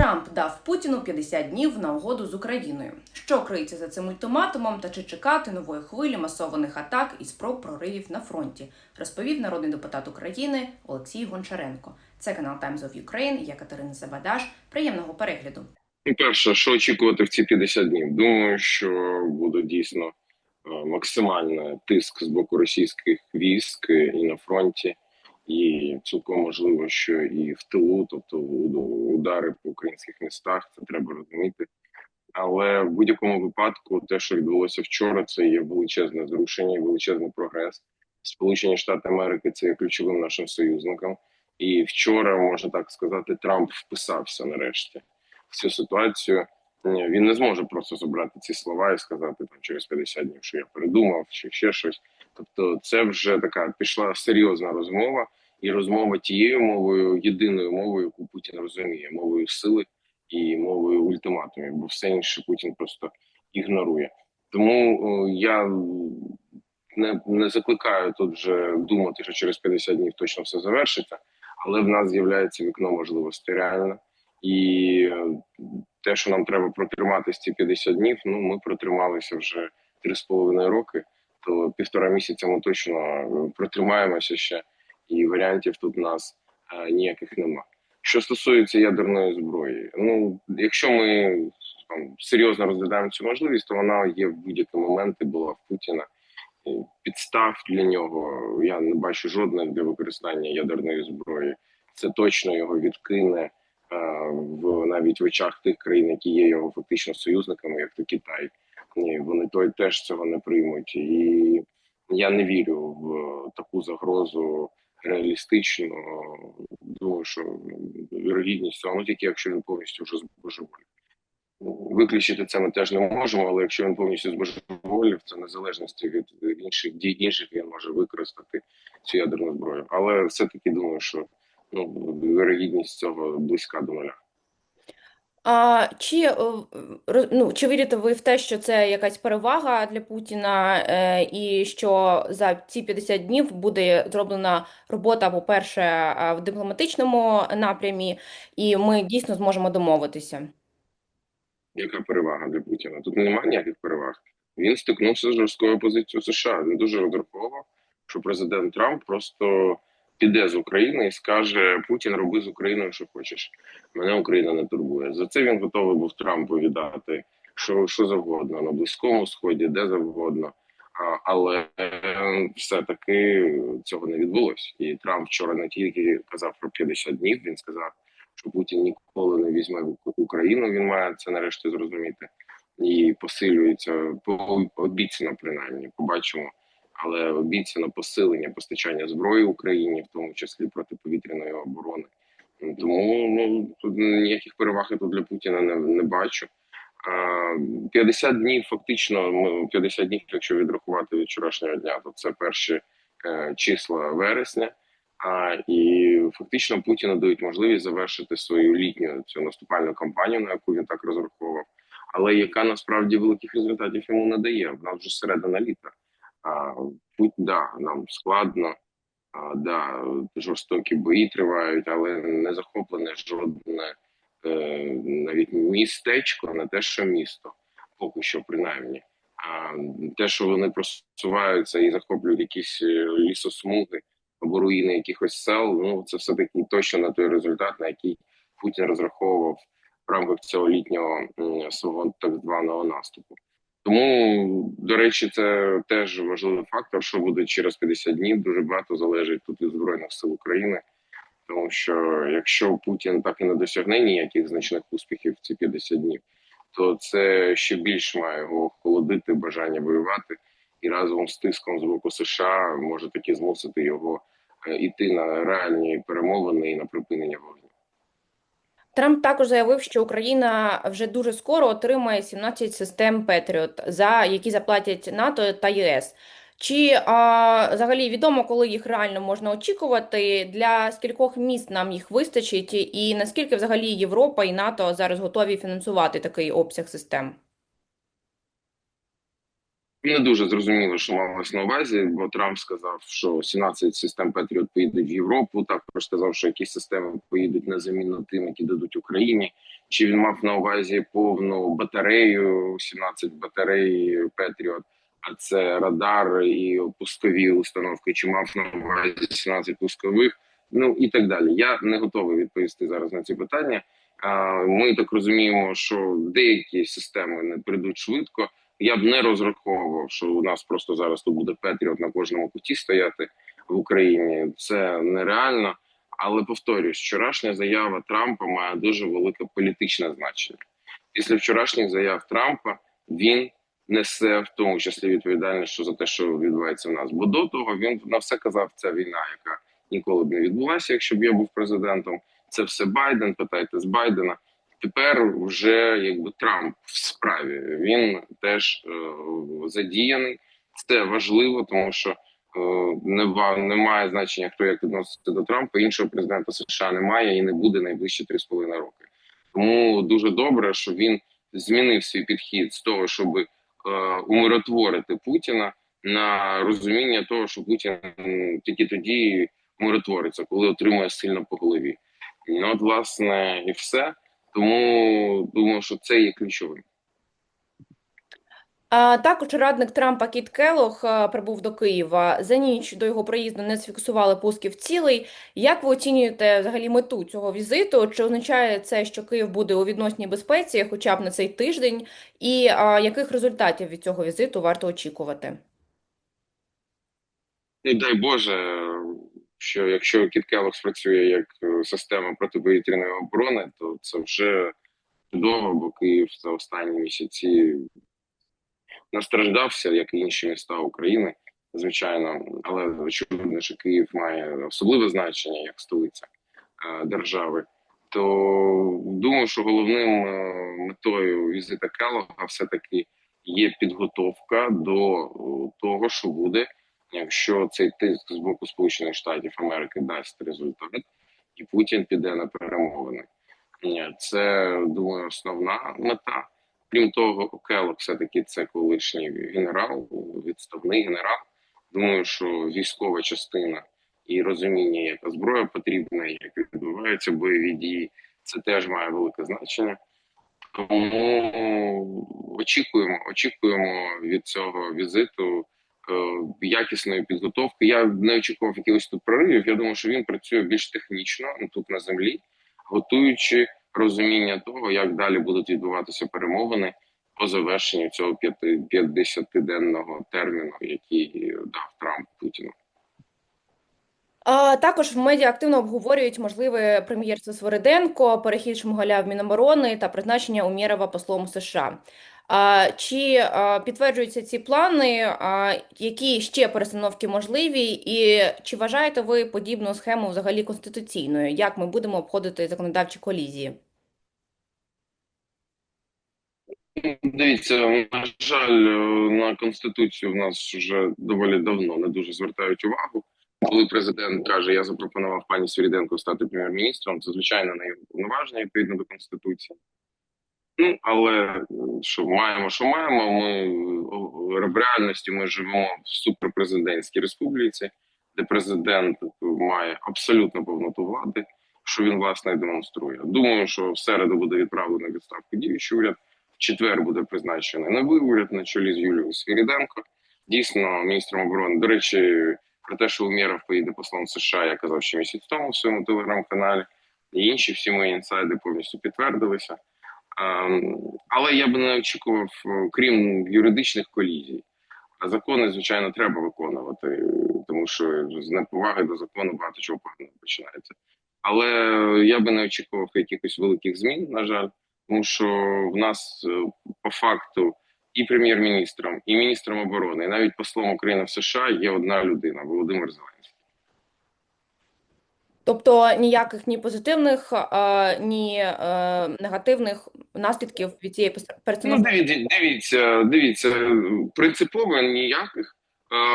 Трамп дав Путіну 50 днів на угоду з Україною. Що криється за цим ультиматумом та чи чекати нової хвилі масованих атак і спроб проривів на фронті, розповів народний депутат України Олексій Гончаренко. Це канал Times of Ukraine, я Катерина Забадаш. Приємного перегляду. Ну, перше, що очікувати в ці 50 днів? Думаю, що буде дійсно е, максимальний тиск з боку російських військ і на фронті, і цілком можливо, що і в тилу, тобто удари по українських містах, це треба розуміти. Але в будь-якому випадку, те, що відбулося вчора, це є величезне зрушення, величезний прогрес. Сполучені Штати Америки це є ключовим нашим союзником. І вчора можна так сказати, Трамп вписався нарешті в цю ситуацію. Він не зможе просто забрати ці слова і сказати там через 50 днів, що я передумав, чи ще щось. Тобто, це вже така пішла серйозна розмова, і розмова тією мовою, єдиною мовою, яку Путін розуміє, мовою сили і мовою ультиматумів, бо все інше Путін просто ігнорує. Тому я не, не закликаю тут вже думати, що через 50 днів точно все завершиться, але в нас з'являється вікно можливостей реально. І е, те, що нам треба протриматись ці 50 днів, ну ми протрималися вже 3,5 роки, то півтора місяця ми точно е, протримаємося ще, і варіантів тут у нас е, ніяких нема. Що стосується ядерної зброї, ну якщо ми там серйозно розглядаємо цю можливість, то вона є в будь-які моменти була в Путіна. Підстав для нього я не бачу жодних для використання ядерної зброї. Це точно його відкине в навіть в очах тих країн, які є його фактично союзниками, як то Китай. Ні, вони той теж цього не приймуть, і я не вірю в таку загрозу реалістично. Думаю, що вірогідність цього, ну тільки якщо він повністю вже збожеволів. Виключити це ми теж не можемо, але якщо він повністю збожеволів, це незалежності від інших дій інших він може використати цю ядерну зброю. Але все таки думаю, що ну вірогідність цього близька до нуля. А чи е, ну, чи вірите ви в те, що це якась перевага для Путіна, е, і що за ці 50 днів буде зроблена робота, по-перше, е, в дипломатичному напрямі, і ми дійсно зможемо домовитися? Яка перевага для Путіна? Тут немає ніяких переваг. Він стикнувся з жорсткою позицією США. Він дуже розраховував, що президент Трамп просто піде з України і скаже: Путін, роби з Україною, що хочеш. Мене Україна не турбує. За це він готовий був Трампу віддати що, що завгодно на близькому сході, де завгодно. Але е, все-таки цього не відбулося. І Трамп вчора не тільки казав про 50 днів, він сказав, що Путін ніколи не візьме Україну. Він має це нарешті зрозуміти і посилюється по обіцяно, принаймні, побачимо але обіцяно посилення постачання зброї Україні, в тому числі протиповітряної оборони. Тому ну тут ніяких переваг я тут для Путіна не, не бачу. А, 50 днів, фактично, ми 50 днів, якщо відрахувати від вчорашнього дня, то це перші е, числа вересня. А і фактично Путіну дають можливість завершити свою літню цю наступальну кампанію, на яку він так розраховував, але яка насправді великих результатів йому не дає. В нас вже середина літа. Путь, да, нам складно, а, да, жорстокі бої тривають, але не захоплене жодне е, навіть містечко, не те, що місто, поки що принаймні. А те, що вони просуваються і захоплюють якісь е, лісосмуги або руїни якихось сел, ну це все таки точно не той результат, на який Путін розраховував в рамках цього літнього свого так званого наступу. Тому, до речі, це теж важливий фактор, що буде через 50 днів. Дуже багато залежить тут від збройних сил України, тому що якщо Путін так і не досягне ніяких значних успіхів в ці 50 днів, то це ще більш має його холодити бажання воювати, і разом з тиском з боку США може таки змусити його іти на реальні перемовини і на припинення вогню. Трамп також заявив, що Україна вже дуже скоро отримає 17 систем Петріот, за які заплатять НАТО та ЄС. Чи а, взагалі відомо, коли їх реально можна очікувати? Для скількох міст нам їх вистачить, і наскільки взагалі Європа і НАТО зараз готові фінансувати такий обсяг систем? Не дуже зрозуміло, що малось на увазі, бо Трамп сказав, що 17 систем Петріот поїдуть в Європу. Також сказав, що якісь системи поїдуть на заміну тим, які дадуть Україні. Чи він мав на увазі повну батарею, 17 батарей Петріот, а це радар і пускові установки, чи мав на увазі 17 пускових, ну і так далі. Я не готовий відповісти зараз на ці питання. Ми так розуміємо, що деякі системи не прийдуть швидко. Я б не розраховував, що у нас просто зараз тут буде Петріот на кожному куті стояти в Україні. Це нереально. Але повторюсь, вчорашня заява Трампа має дуже велике політичне значення. Після вчорашніх заяв Трампа він несе в тому числі відповідальність за те, що відбувається в нас. Бо до того він на все казав, це війна, яка ніколи б не відбулася, якщо б я був президентом. Це все Байден. Питайте з Байдена. Тепер вже якби Трамп в справі він теж е, задіяний. Це важливо, тому що е, не немає значення, хто як відноситься до Трампа. Іншого президента США немає і не буде найближчі 3,5 роки. Тому дуже добре, що він змінив свій підхід з того, щоб е, умиротворити Путіна на розуміння того, що Путін тільки тоді умиротвориться, коли отримує сильно по голові. Ну, от, власне, і все. Тому думаю, що це є ключовим. Також радник Трампа Кіт Келлог е, прибув до Києва. За ніч до його приїзду не зафіксували пусків цілей. Як ви оцінюєте взагалі мету цього візиту? Чи означає це, що Київ буде у відносній безпеці хоча б на цей тиждень? І а, яких результатів від цього візиту варто очікувати? І дай Боже, що якщо Кіт Келлог спрацює як е, система протиповітряної оборони, то це вже чудово, бо Київ за останні місяці настраждався, як і інші міста України, звичайно. Але очевидно, що Київ має особливе значення як столиця е, держави. То думаю, що головним е, метою візита Келлога все-таки є підготовка до того, що буде якщо цей тиск з боку Сполучених Штатів Америки дасть результат, і Путін піде на перемовини. Це думаю, основна мета. Крім того, Келлог все-таки це колишній генерал, відставний генерал. Думаю, що військова частина і розуміння, яка зброя потрібна, як відбуваються бойові дії, це теж має велике значення. Тому очікуємо, очікуємо від цього візиту якісної підготовки. Я не очікував якихось тут проривів. Я думаю, що він працює більш технічно ну, тут на землі, готуючи розуміння того, як далі будуть відбуватися перемовини по завершенню цього 50-денного терміну, який дав Трамп Путіну. А також в медіа активно обговорюють можливе прем'єрство Свириденко, перехід Шмигаля в Міноборони та призначення Умєрова послом США. Чи підтверджуються ці плани? Які ще перестановки можливі? І чи вважаєте ви подібну схему взагалі конституційною? Як ми будемо обходити законодавчі колізії? Дивіться, на жаль, на конституцію в нас вже доволі давно не дуже звертають увагу. Коли президент каже, я запропонував пані Свіріденко стати прем'єр-міністром, це звичайно не його повноваження відповідно до конституції. Ну але що маємо, що маємо. Ми в реальності ми живемо в суперпрезидентській республіці, де президент має абсолютно повноту влади, що він власне демонструє. Думаю, що в середу буде відправлено відставку діючий уряд. В четвер буде призначений новий уряд на чолі з Юлією Свіріденко. Дійсно, міністром оборони. До речі, про те, що Умєров поїде послом США, я казав ще місяць тому в своєму телеграм-каналі. І інші всі мої інсайди повністю підтвердилися. Ем, Але я би не очікував, е, крім юридичних колізій. Закони, звичайно, треба виконувати, тому що з неповаги до закону багато чого поганого починається. Але я би не очікував якихось великих змін, на жаль, тому що в нас е, по факту і прем'єр-міністром, і міністром оборони, і навіть послом України в США є одна людина Володимир Зеленський. Тобто ніяких ні позитивних, ні е, негативних наслідків від цієї пос- Ну, дивіться, дивіться, принципово ніяких.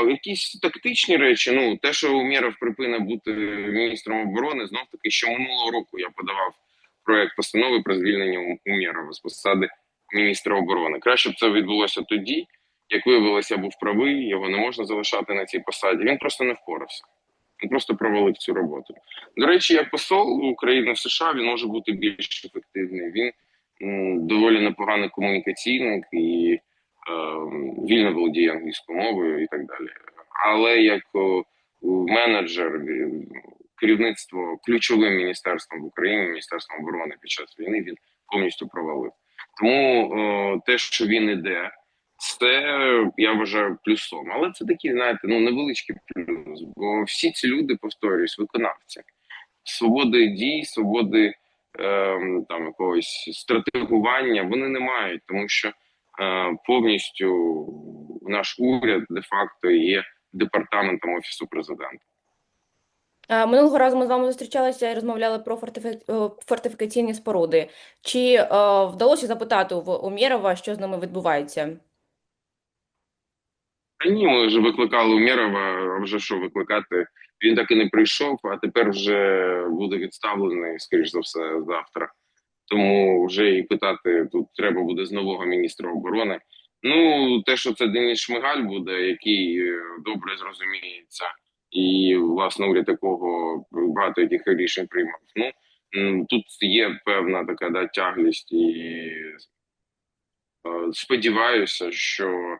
Якісь тактичні речі, ну те, що Умєров припине бути міністром оборони, знов таки ще минулого року я подавав проект постанови про звільнення Умєрова з посади міністра оборони. Краще б це відбулося тоді, Як виявилося, був правий, його не можна залишати на цій посаді. Він просто не впорався. Просто провалив цю роботу. До речі, як посол України в США він може бути більш ефективний. Він м, доволі непоганий комунікаційник і е, вільно володіє англійською мовою і так далі. Але як о, менеджер, керівництво ключовим міністерством в Україні, міністерством оборони під час війни, він повністю провалив. Тому е, те, що він іде, це я вважаю плюсом. Але це такий, знаєте, ну невеличкий плюс. Бо всі ці люди, повторюсь, виконавці свободи дій, свободи ем, там якогось стратегування вони не мають, тому що е, повністю наш уряд де-факто є департаментом офісу президента. Минулого разу ми з вами зустрічалися і розмовляли про е, фортифікаційні споруди. Чи е, вдалося запитати в Умєрова, що з ними відбувається? Та ні, ми вже викликали Умєрова, а вже що викликати? Він так і не прийшов, а тепер вже буде відставлений, скоріш за все, завтра. Тому вже і питати тут треба буде з нового міністра оборони. Ну, те, що це Деніс Шмигаль буде, який е, добре зрозуміється, і власне уряд якого багато яких рішень приймав. Ну тут є певна така да, тяглість, і е, сподіваюся, що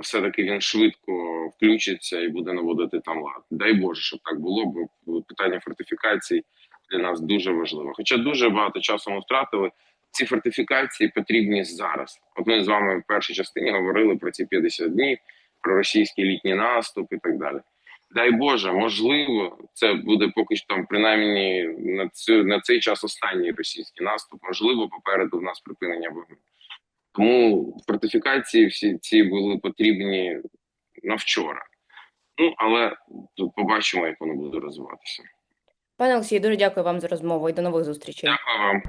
все-таки він швидко включиться і буде наводити там лад. Дай Боже, щоб так було, бо питання фортифікацій для нас дуже важливо. Хоча дуже багато часу ми втратили. Ці фортифікації потрібні зараз. От ми з вами в першій частині говорили про ці 50 днів, про російський літній наступ і так далі. Дай Боже, можливо, це буде поки що там, принаймні на цю на цей час останній російський наступ. Можливо, попереду в нас припинення вогню. Тому фортифікації всі ці були потрібні на вчора. Ну але побачимо, як воно буде розвиватися. Пане Олексію, дуже дякую вам за розмову і до нових зустрічей. Дякую вам.